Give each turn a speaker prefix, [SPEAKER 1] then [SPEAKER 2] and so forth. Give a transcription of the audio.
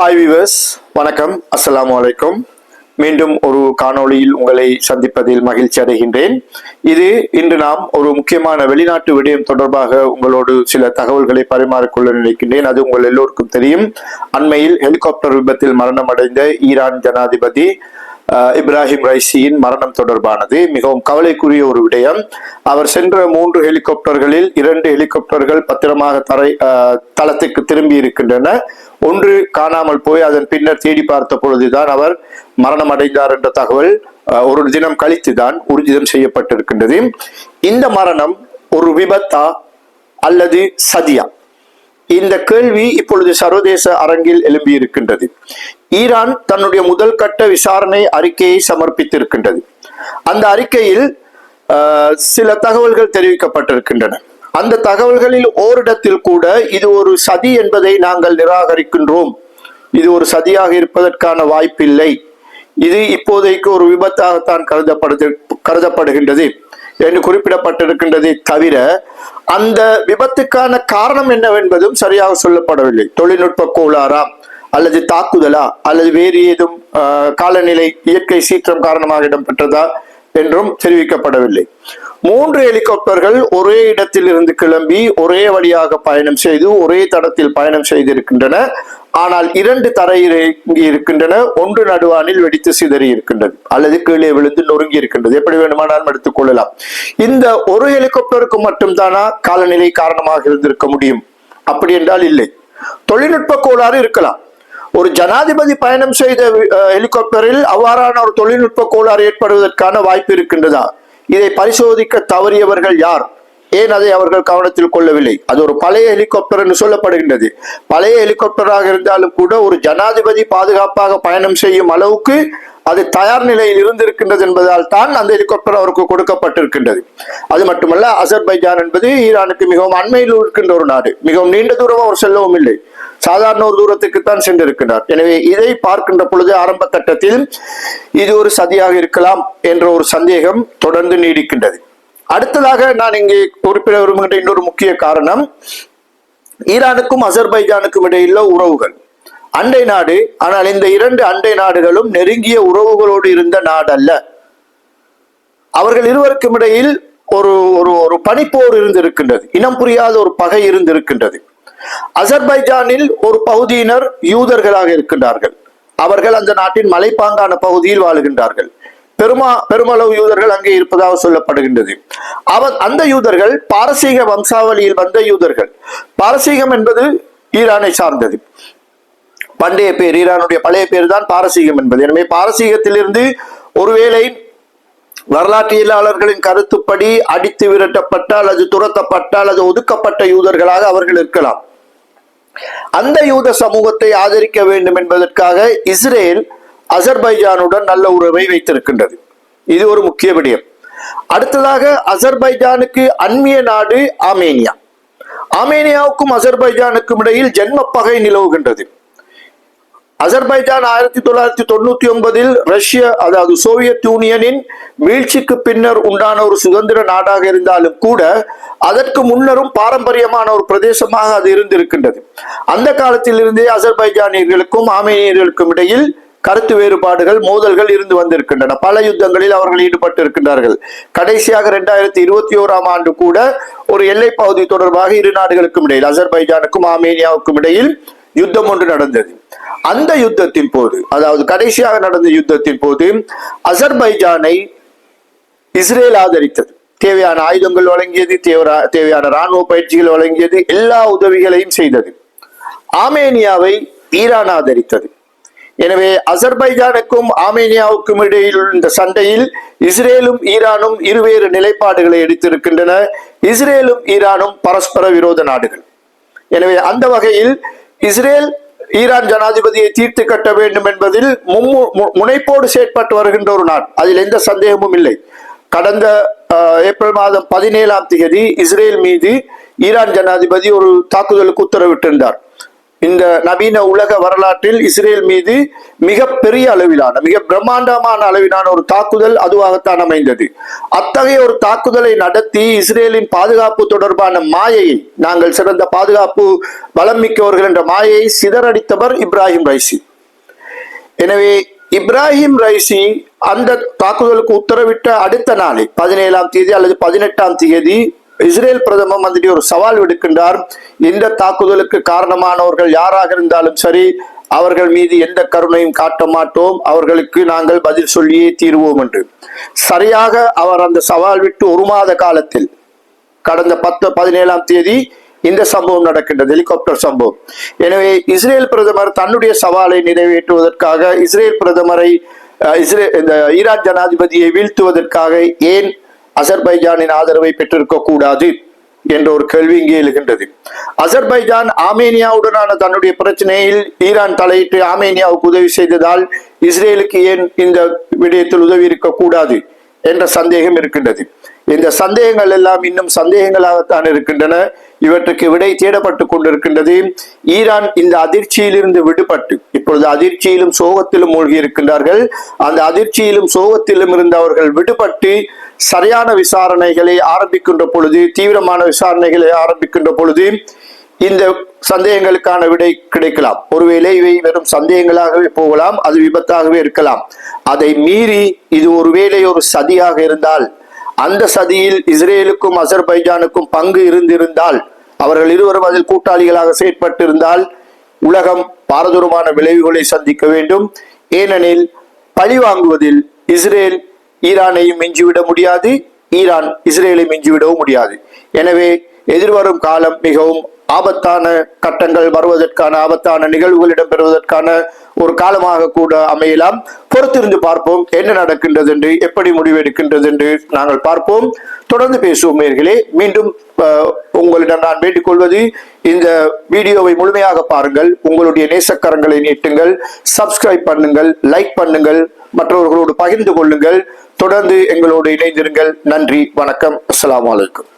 [SPEAKER 1] Hi viewers வணக்கம். அஸ்ஸலாமு வலைக்கும் மீண்டும் ஒரு காணொளியில் உங்களை சந்திப்பதில் மகிழ்ச்சி அடைகின்றேன். இது இன்று நாம் ஒரு முக்கியமான வெளிநாட்டு விடயம் தொடர்பாக உங்களோடு சில தகவல்களை பரிமாறிக்கொள்ள நினைக்கின்றேன். அது உங்கள் எல்லோருக்கும் தெரியும். அண்மையில் ஹெலிகாப்டர் விபத்தில் மரணமடைந்த ஈரான் ஜனாதிபதி இப்ராஹிம் ரைசியின் மரணம் தொடர்பானது. மிகவும் கவலைக்குரிய ஒரு விடயம். அவர் சென்ற மூன்று ஹெலிகாப்டர்களில் இரண்டு ஹெலிகாப்டர்கள் பத்திரமாக தரை தளத்துக்கு திரும்பி இருக்கின்றன. ஒன்று காணாமல் போய் அதன் பின்னர் தேடி பார்த்த பொழுதுதான் அவர் மரணம் அடைந்தார் என்ற தகவல் அஹ், ஒரு தினம் கழித்து தான் உறுதிதம் செய்யப்பட்டிருக்கின்றது. இந்த மரணம் ஒரு விபத்தா அல்லது சதியா? இந்த கேள்வி இப்பொழுது சர்வதேச அரங்கில் எழும்பி இருக்கின்றது ஈரான் தன்னுடைய முதல் கட்ட விசாரணை அறிக்கையை சமர்ப்பித்திருக்கின்றது. அந்த அறிக்கையில் சில தகவல்கள் தெரிவிக்கப்பட்டிருக்கின்றன. அந்த தகவல்களில் ஓரிடத்தில் கூட இது ஒரு சதி என்பதை நாங்கள் நிராகரிக்கின்றோம். இது ஒரு சதியாக இருப்பதற்கான வாய்ப்பில்லை. இது இப்போதைக்கு ஒரு விபத்தாகத்தான் கருதப்படுது கருதப்படுகின்றது என்று குறிப்பிடப்பட்டிருக்கின்றதை தவிர அந்த விபத்துக்கான காரணம் என்னவென்பதும் சரியாக சொல்லப்படவில்லை. தொழில்நுட்ப கோளாறாம். அல்லது தாக்குதலா? அல்லது வேறு ஏதும் ஆஹ், காலநிலை இயற்கை சீற்றம் காரணமாக இடம்பெற்றதா என்றும் தெரிவிக்கப்படவில்லை. மூன்று ஹெலிகாப்டர்கள் ஒரே இடத்தில் இருந்து கிளம்பி ஒரே வழியாக பயணம் செய்து ஒரே தடத்தில் பயணம் செய்திருக்கின்றன. ஆனால் இரண்டு தரையிறங்கி இருக்கின்றன. ஒன்று நடுவானில் வெடித்து சிதறி இருக்கின்றது. அல்லது கீழே விழுந்து நொறுங்கி இருக்கின்றது. எப்படி வேண்டுமானாலும் எடுத்துக்கொள்ளலாம் இந்த ஒரு ஹெலிகாப்டருக்கு மட்டும்தானா காலநிலை காரணமாக இருந்திருக்க முடியும்? அப்படி என்றால் இல்லை. தொழில்நுட்ப கோளாறு இருக்கலாம். ஒரு ஜனாதிபதி பயணம் செய்த ஹெலிகாப்டரில் அவ்வாறான ஒரு தொழில்நுட்ப கோளாறு ஏற்படுவதற்கான வாய்ப்பு இருக்கின்றதா? இதை பரிசோதிக்க தவறியவர்கள் யார்? ஏன் அதை அவர்கள் கவனத்தில் கொள்ளவில்லை? அது ஒரு பழைய ஹெலிகாப்டர் என்று சொல்லப்படுகின்றது. பழைய ஹெலிகாப்டராக இருந்தாலும் கூட ஒரு ஜனாதிபதி பாதுகாப்பாக பயணம் செய்யும் அளவுக்கு அது தயார் நிலையில் இருந்திருக்கின்றது என்பதால் தான் அந்த ஹெலிகாப்டர் அவருக்கு கொடுக்கப்பட்டிருக்கின்றது. அது மட்டுமல்ல அசர்பைஜான் என்பது ஈரானுக்கு மிகவும் அண்மையில் இருக்கின்ற ஒரு நாடு. மிகவும் நீண்ட தூரம் அவர் செல்லவும் இல்லை. சாதாரண ஒரு தூரத்துக்கு தான் சென்றிருக்கிறார் எனவே இதை பார்க்கின்ற பொழுது ஆரம்ப கட்டத்தில் இது ஒரு சதியாக இருக்கலாம் என்ற ஒரு சந்தேகம் தொடர்ந்து நீடிக்கின்றது. அடுத்ததாக நான் இங்கே குறிப்பிட விரும்புகின்ற இன்னொரு முக்கிய காரணம் ஈரானுக்கும் அசர்பைஜானுக்கும் இடையில உறவுகள். அண்டை நாடு ஆனால் இந்த இரண்டு அண்டை நாடுகளும் நெருங்கிய உறவுகளோடு இருந்த நாடல்ல. அவர்கள் இருவருக்கும் இடையில் ஒரு ஒரு ஒரு பனிப்போர் இருந்திருக்கின்றது. இனம் புரியாத ஒரு பகை இருந்திருக்கின்றது. அசர்பைஜானில் ஒரு பகுதியினர் யூதர்களாக இருக்கின்றார்கள். அவர்கள் அந்த நாட்டின் மலைப்பாங்கான பகுதியில் வாழுகின்றார்கள். பெருமா பெருமளவு யூதர்கள் அங்கே இருப்பதாக சொல்லப்படுகின்றது. அவர் அந்த யூதர்கள் பாரசீக வம்சாவளியில் வந்த யூதர்கள். பாரசீகம் என்பது ஈரானை சார்ந்தது. பண்டைய பேர் ஈரானுடைய பழைய பேர் தான் பாரசீகம் என்பது. எனவே பாரசீகத்திலிருந்து ஒருவேளை வரலாற்றியலாளர்களின் கருத்துப்படி அடித்து விரட்டப்பட்ட அல்லது துரத்தப்பட்ட அல்லது ஒதுக்கப்பட்ட யூதர்களாக அவர்கள் இருக்கலாம். அந்த யூத சமூகத்தை ஆதரிக்க வேண்டும் என்பதற்காக இஸ்ரேல் அசர்பைஜானுடன் நல்ல உறவை வைத்திருக்கின்றது. இது ஒரு முக்கிய விடயம். அடுத்ததாக அசர்பைஜானுக்கு அந்நிய நாடு ஆமேனியா. ஆமேனியாவுக்கும் அசர்பைஜானுக்கும் இடையில் ஜென்ம பகை நிலவுகின்றது. அசர்பைஜான் ஆயிரத்தி தொள்ளாயிரத்தி தொண்ணூத்தி ஒன்பதில் ரஷ்ய அதாவது சோவியத் யூனியனின் வீழ்ச்சிக்கு பின்னர் உண்டான ஒரு சுதந்திர நாடாக இருந்தாலும் கூட அதற்கு முன்னரும் பாரம்பரியமான ஒரு பிரதேசமாக அது இருந்திருக்கின்றது. அந்த காலத்தில் இருந்தே அசர்பைஜானியர்களுக்கும் ஆமேனியர்களுக்கும் இடையில் கருத்து வேறுபாடுகள் மோதல்கள் இருந்து வந்திருக்கின்றன. பல யுத்தங்களில் அவர்கள் ஈடுபட்டு இருக்கின்றார்கள் கடைசியாக இரண்டாயிரத்தி இருபத்தி ஓராம் ஆண்டு கூட ஒரு எல்லை பகுதி தொடர்பாக இரு நாடுகளுக்கும் இடையில் அசர்பைஜானுக்கும் ஆமேனியாவுக்கும் இடையில் யுத்தம் ஒன்று நடந்தது. அந்த யுத்தத்தின் போது அதாவது கடைசியாக நடந்த யுத்தத்தின் போது அசர்பைஜானை இஸ்ரேல் ஆதரித்தது. தேவையான ஆயுதங்கள் வழங்கியது தேவரா- தேவையான ராணுவ பயிற்சிகள் வழங்கியது எல்லா உதவிகளையும் செய்தது. ஆமேனியாவை ஈரான் ஆதரித்தது. எனவே அசர்பைஜானுக்கும் ஆமேனியாவுக்கும் இடையில் உள்ள இந்த சண்டையில் இஸ்ரேலும் ஈரானும் இருவேறு நிலைப்பாடுகளை எடுத்திருக்கின்றன. இஸ்ரேலும் ஈரானும் பரஸ்பர விரோத நாடுகள். எனவே அந்த வகையில் இஸ்ரேல் ஈரான் ஜனாதிபதியை தீர்த்து கட்ட வேண்டும் என்பதில் மு- முனைப்போடு செயற்பட்டு வருகின்ற ஒரு நாள். அதில் எந்த சந்தேகமும் இல்லை. கடந்த ஏப்ரல் மாதம் பதினேழாம் தேதி இஸ்ரேல் மீது ஈரான் ஜனாதிபதி ஒரு தாக்குதலுக்கு உத்தரவிட்டிருந்தார். இந்த நவீன உலக வரலாற்றில் இஸ்ரேல் மீது மிக பெரிய அளவிலான மிக பிரம்மாண்டமான அளவிலான ஒரு தாக்குதல் அதுவாகத்தான் அமைந்தது. அத்தகைய ஒரு தாக்குதலை நடத்தி இஸ்ரேலின் பாதுகாப்பு தொடர்பான மாயையை நாங்கள் சிறந்த பாதுகாப்பு பலம் மிக்கவர்கள் என்ற மாயையை சிதறடித்தவர் இப்ராஹிம் ரைசி. எனவே இப்ராஹிம் ரைசி அந்த தாக்குதலுக்கு உத்தரவிட்ட அடுத்த நாளை பதினேழாம் தேதி அல்லது பதினெட்டாம் தேதி இஸ்ரேல் பிரதமர் மந்திரி ஒரு சவால் விடுக்கின்றார். இந்த தாக்குதலுக்கு காரணமானவர்கள் யாராக இருந்தாலும் சரி அவர்கள் மீது எந்த கருணையும் காட்ட மாட்டோம். அவர்களுக்கு நாங்கள் பதில் சொல்லியே தீர்வோம் என்று. சரியாக அவர் அந்த சவால் விட்டு ஒரு மாத காலத்தில் கடந்த பத்து பதினேழாம் தேதி இந்த சம்பவம் நடக்கின்றது ஹெலிகாப்டர் சம்பவம். எனவே இஸ்ரேல் பிரதமர் தன்னுடைய சவாலை நிறைவேற்றுவதற்காக இஸ்ரேல் பிரதமரை இஸ்ரே இந்த ஈரான் ஜனாதிபதியை வீழ்த்துவதற்காக ஏன் அசர்பைஜானின் ஆதரவை பெற்றிருக்க கூடாது என்ற ஒரு கேள்வி இங்கே எழுகின்றது. அசர்பைஜான் ஆமேனியாவுடனான தன்னுடைய பிரச்சனையில் ஈரான் தலையிட்டு ஆமேனியாவுக்கு உதவி செய்ததால் இஸ்ரேலுக்கு ஏன் இந்த விடயத்தில் உதவி இருக்கக்கூடாது என்ற சந்தேகம் இருக்கின்றது. இந்த சந்தேகங்கள் எல்லாம் இன்னும் சந்தேகங்களாகத்தான் இருக்கின்றன. இவற்றுக்கு விடை தேடப்பட்டுக் கொண்டிருக்கின்றது. ஈரான் இந்த அதிர்ச்சியிலிருந்து விடுபட்டு இப்பொழுது அதிர்ச்சியிலும் சோகத்திலும் மூழ்கி இருக்கின்றார்கள். அந்த அதிர்ச்சியிலும் சோகத்திலும் இருந்து அவர்கள் விடுபட்டு சரியான விசாரணைகளை ஆரம்பிக்கின்ற பொழுது தீவிரமான விசாரணைகளை ஆரம்பிக்கின்ற பொழுது இந்த சந்தேகங்களுக்கான விடை கிடைக்கலாம். ஒருவேளை இவை வெறும் சந்தேகங்களாகவே போகலாம் அது விபத்தாகவே இருக்கலாம். அதை மீறி இது ஒருவேளை ஒரு சதியாக இருந்தால் அந்த சதியில் இஸ்ரேலுக்கும் அசர்பைஜானுக்கும் பங்கு இருந்திருந்தால் அவர்கள் இருவரும் அதில் கூட்டாளிகளாக செயற்பட்டிருந்தால் உலகம் பாரதூரமான விளைவுகளை சந்திக்க வேண்டும். ஏனெனில் பழி வாங்குவதில் இஸ்ரேல் ஈரானையும் மிஞ்சிவிட முடியாது. ஈரான் இஸ்ரேலை மிஞ்சிவிடவும் முடியாது. எனவே எதிர்வரும் காலம் மிகவும் ஆபத்தான கட்டங்கள் வருவதற்கான ஆபத்தான நிகழ்வுகள் இடம்பெறுவதற்கான ஒரு காலமாக கூட அமையலாம். பொறுத்திருந்து பார்ப்போம் என்ன நடக்கின்றது என்று எப்படி முடிவெடுக்கின்றது என்று நாங்கள் பார்ப்போம். தொடர்ந்து பேசுவோம் நேயர்களே மீண்டும் உங்களிடம் நான் வேண்டிக் கொள்வது இந்த வீடியோவை முழுமையாக பாருங்கள். உங்களுடைய நேசக்கரங்களை நீட்டுங்கள். சப்ஸ்கிரைப் பண்ணுங்கள் லைக் பண்ணுங்கள் மற்றவர்களோடு பகிர்ந்து கொள்ளுங்கள். தொடர்ந்து எங்களோடு இணைந்திருங்கள். நன்றி வணக்கம் அஸ்ஸலாமு அலைக்கும்.